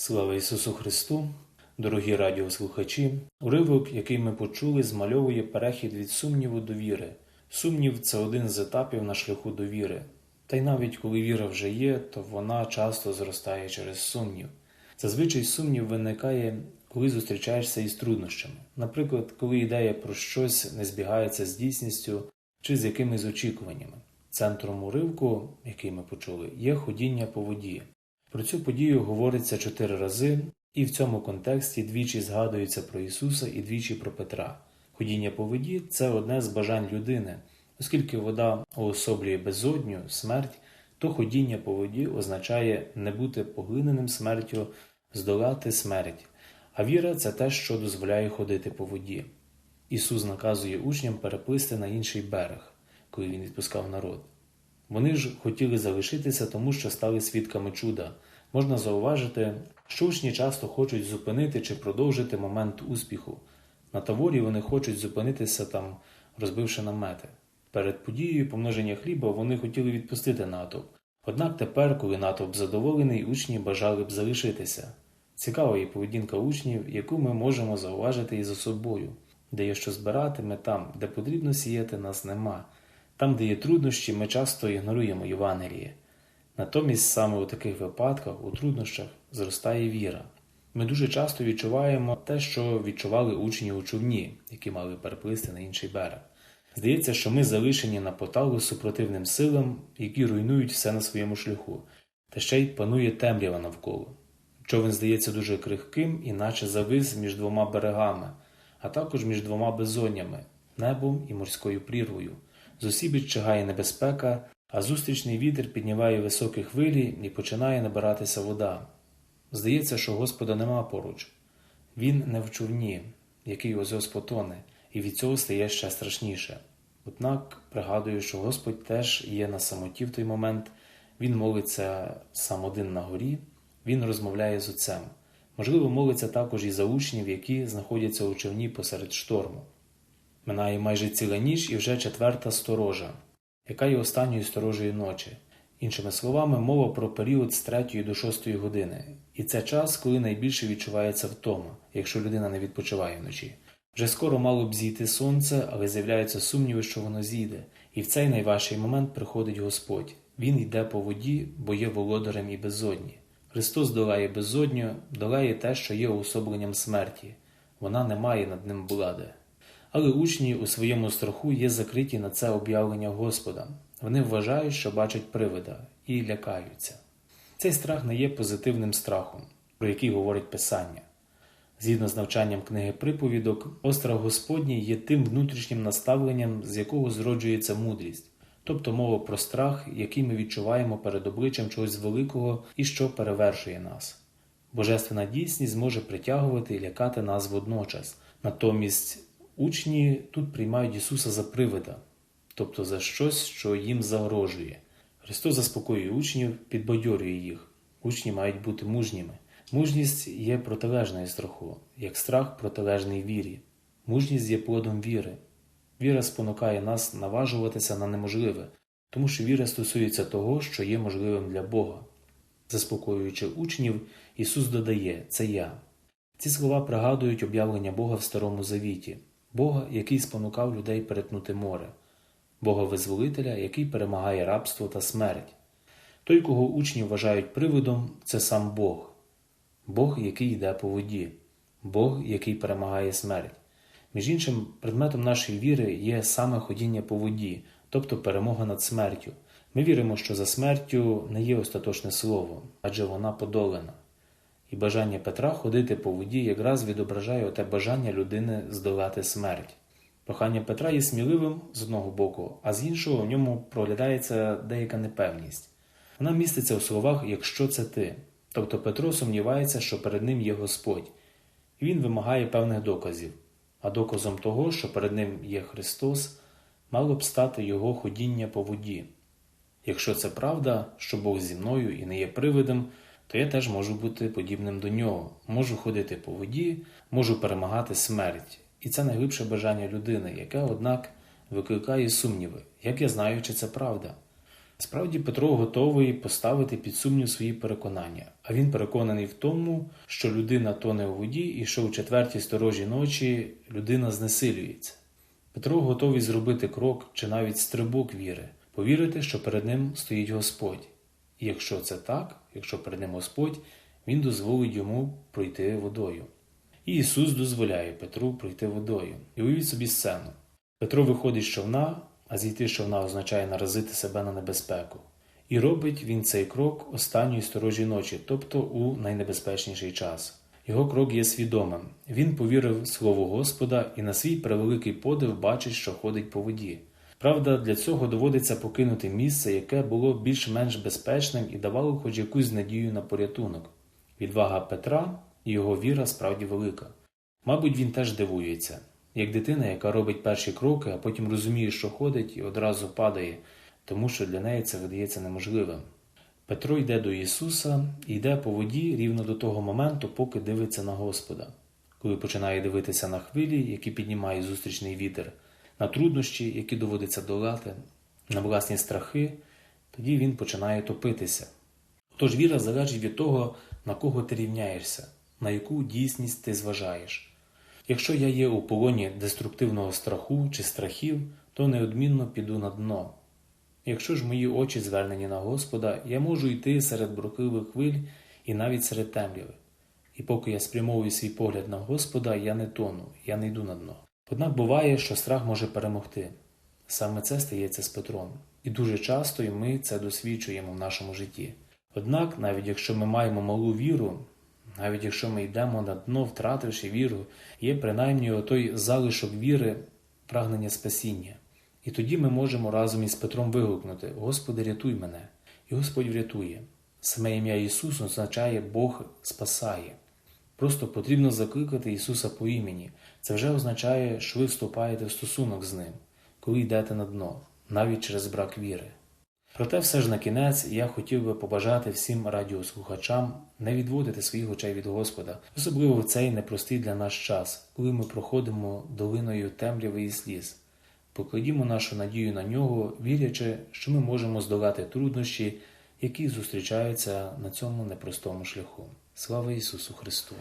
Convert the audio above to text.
Слава Ісусу Христу! Дорогі радіослухачі! Уривок, який ми почули, змальовує перехід від сумніву до віри. Сумнів це один з етапів на шляху до віри. Та й навіть коли віра вже є, то вона часто зростає через сумнів. Зазвичай сумнів виникає, коли зустрічаєшся із труднощами. Наприклад, коли ідея про щось не збігається з дійсністю чи з якимись очікуваннями. Центром уривку, який ми почули, є ходіння по воді. Про цю подію говориться чотири рази, і в цьому контексті двічі згадується про Ісуса і двічі про Петра. Ходіння по воді це одне з бажань людини, оскільки вода уособлює безодню, смерть, то ходіння по воді означає не бути поглиненим смертю, здолати смерть. А віра це те, що дозволяє ходити по воді. Ісус наказує учням переплисти на інший берег, коли Він відпускав народ. Вони ж хотіли залишитися, тому що стали свідками чуда. Можна зауважити, що учні часто хочуть зупинити чи продовжити момент успіху. На таворі вони хочуть зупинитися там, розбивши намети. Перед подією помноження хліба вони хотіли відпустити натовп. Однак тепер, коли натовп задоволений, учні бажали б залишитися. Цікава є поведінка учнів, яку ми можемо зауважити і за собою. Де є що збирати, ми там, де потрібно сіяти, нас нема. Там, де є труднощі, ми часто ігноруємо Євангеліє. Натомість саме у таких випадках, у труднощах, зростає віра. Ми дуже часто відчуваємо те, що відчували учні у човні, які мали переплисти на інший берег. Здається, що ми залишені на поталу супротивним силам, які руйнують все на своєму шляху, та ще й панує темрява навколо. Човен здається дуже крихким, іначе завис між двома берегами, а також між двома безоднями небом і морською прірвою. З усібіч чигає небезпека, а зустрічний вітер піднімає високі хвилі і починає набиратися вода. Здається, що Господа нема поруч. Він не в човні, який ось потоне, і від цього стає ще страшніше. Однак пригадую, що Господь теж є на самоті в той момент, Він молиться сам один на горі, Він розмовляє з Отцем. Можливо, молиться також і за учнів, які знаходяться у човні посеред шторму. Минає майже ціла ніч і вже четверта сторожа, яка є останньою сторожею ночі. Іншими словами, мова про період з 3 до 6 години, і це час, коли найбільше відчувається втома, якщо людина не відпочиває вночі. Вже скоро мало б зійти сонце, але з'являються сумніви, що воно зійде, і в цей найважчий момент приходить Господь. Він йде по воді, бо є володарем і безодні. Христос долає безодню, долає те, що є уособленням смерті. Вона не має над ним влади. Але учні у своєму страху є закриті на це об'явлення Господа. Вони вважають, що бачать привида, і лякаються. Цей страх не є позитивним страхом, про який говорить Писання. Згідно з навчанням книги приповідок, острах Господній є тим внутрішнім наставленням, з якого зроджується мудрість, тобто мова про страх, який ми відчуваємо перед обличчям чогось великого і що перевершує нас. Божественна дійсність зможе притягувати і лякати нас водночас. Натомість учні тут приймають Ісуса за привида, тобто за щось, що їм загрожує. Христос заспокоює учнів, підбадьорює їх. Учні мають бути мужніми. Мужність є протилежною страху, як страх протилежний вірі. Мужність є плодом віри. Віра спонукає нас наважуватися на неможливе, тому що віра стосується того, що є можливим для Бога. Заспокоюючи учнів, Ісус додає це я. Ці слова пригадують об'явлення Бога в Старому Завіті, Бога, який спонукав людей перетнути море, Бога визволителя, який перемагає рабство та смерть. Той, кого учні вважають привидом, це сам Бог, Бог, який йде по воді, Бог, який перемагає смерть. Між іншим, предметом нашої віри є саме ходіння по воді, тобто перемога над смертю. Ми віримо, що за смертю не є остаточне слово, адже вона подолана. І бажання Петра ходити по воді якраз відображає оте бажання людини здолати смерть. Прохання Петра є сміливим з одного боку, а з іншого в ньому проглядається деяка непевність. Вона міститься у словах Якщо це ти. Тобто Петро сумнівається, що перед ним є Господь, і він вимагає певних доказів, а доказом того, що перед ним є Христос, мало б стати його ходіння по воді. Якщо це правда, що Бог зі мною і не є привидом, то я теж можу бути подібним до нього, можу ходити по воді, можу перемагати смерть. І це найглибше бажання людини, яке, однак, викликає сумніви, як я знаю, чи це правда. Справді Петро готовий поставити під сумнів свої переконання, а він переконаний в тому, що людина тоне у воді і що у четвертій сторожі ночі людина знесилюється. Петро готовий зробити крок чи навіть стрибок віри, повірити, що перед ним стоїть Господь. І якщо це так, якщо перед ним Господь, він дозволить йому пройти водою. І Ісус дозволяє Петру пройти водою. І уявіть собі сцену. Петро виходить з човна, а зійти з човна означає наразити себе на небезпеку. І робить він цей крок останньої сторожі ночі, тобто у найнебезпечніший час. Його крок є свідомим. Він повірив слову Господа і на свій превеликий подив бачить, що ходить по воді. Правда, для цього доводиться покинути місце, яке було більш-менш безпечним і давало хоч якусь надію на порятунок. Відвага Петра і його віра справді велика. Мабуть, він теж дивується, як дитина, яка робить перші кроки, а потім розуміє, що ходить, і одразу падає, тому що для неї це видається неможливим. Петро йде до Ісуса і йде по воді рівно до того моменту, поки дивиться на Господа. Коли починає дивитися на хвилі, які піднімає зустрічний вітер, на труднощі, які доводиться долати, на власні страхи, тоді він починає топитися. Тож віра залежить від того, на кого ти рівняєшся, на яку дійсність ти зважаєш. Якщо я є у полоні деструктивного страху чи страхів, то неодмінно піду на дно. Якщо ж мої очі звернені на Господа, я можу йти серед бурхливих хвиль і навіть серед темряви. І поки я спрямовую свій погляд на Господа, я не тону, я не йду на дно. Однак буває, що страх може перемогти. Саме це стається з Петром. І дуже часто і ми це досвідчуємо в нашому житті. Однак, навіть якщо ми маємо малу віру, навіть якщо ми йдемо на дно, втративши віру, є принаймні отой залишок віри, прагнення спасіння. І тоді ми можемо разом із Петром вигукнути: Господи, рятуй мене! І Господь врятує. Саме ім'я Ісус означає Бог спасає. Просто потрібно закликати Ісуса по імені. Це вже означає, що ви вступаєте в стосунок з Ним, коли йдете на дно, навіть через брак віри. Проте все ж на кінець я хотів би побажати всім радіослухачам не відводити своїх очей від Господа, особливо в цей непростий для нас час, коли ми проходимо долиною темряви і сліз. Покладімо нашу надію на нього, вірячи, що ми можемо здолати труднощі, які зустрічаються на цьому непростому шляху. Слава Ісусу Христу!